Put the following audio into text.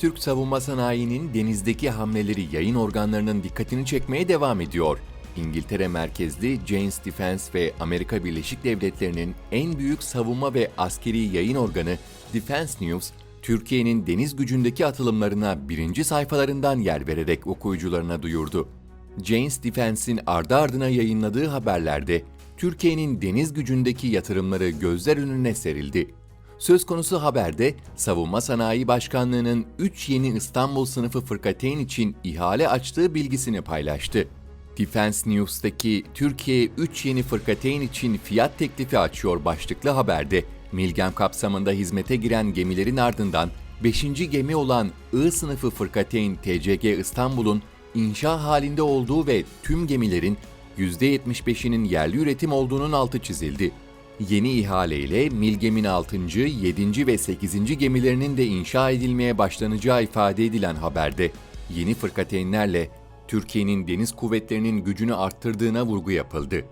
Türk savunma sanayinin denizdeki hamleleri yayın organlarının dikkatini çekmeye devam ediyor. İngiltere merkezli Janes Defense ve Amerika Birleşik Devletleri'nin en büyük savunma ve askeri yayın organı Defense News, Türkiye'nin deniz gücündeki atılımlarına birinci sayfalarından yer vererek okuyucularına duyurdu. Janes Defense'in ardı ardına yayınladığı haberlerde Türkiye'nin deniz gücündeki yatırımları gözler önüne serildi. Söz konusu haberde Savunma Sanayi Başkanlığı'nın 3 yeni İstanbul sınıfı fırkateyn için ihale açtığı bilgisini paylaştı. Defense News'taki Türkiye 3 yeni fırkateyn için fiyat teklifi açıyor başlıklı haberde Milgem kapsamında hizmete giren gemilerin ardından 5. gemi olan I sınıfı fırkateyn TCG İstanbul'un inşa halinde olduğu ve tüm gemilerin %75'inin yerli üretim olduğunun altı çizildi. Yeni ihaleyle Milgem'in 6. 7. ve 8. gemilerinin de inşa edilmeye başlanacağı ifade edilen haberde yeni fırkateynlerle Türkiye'nin deniz kuvvetlerinin gücünü arttırdığına vurgu yapıldı.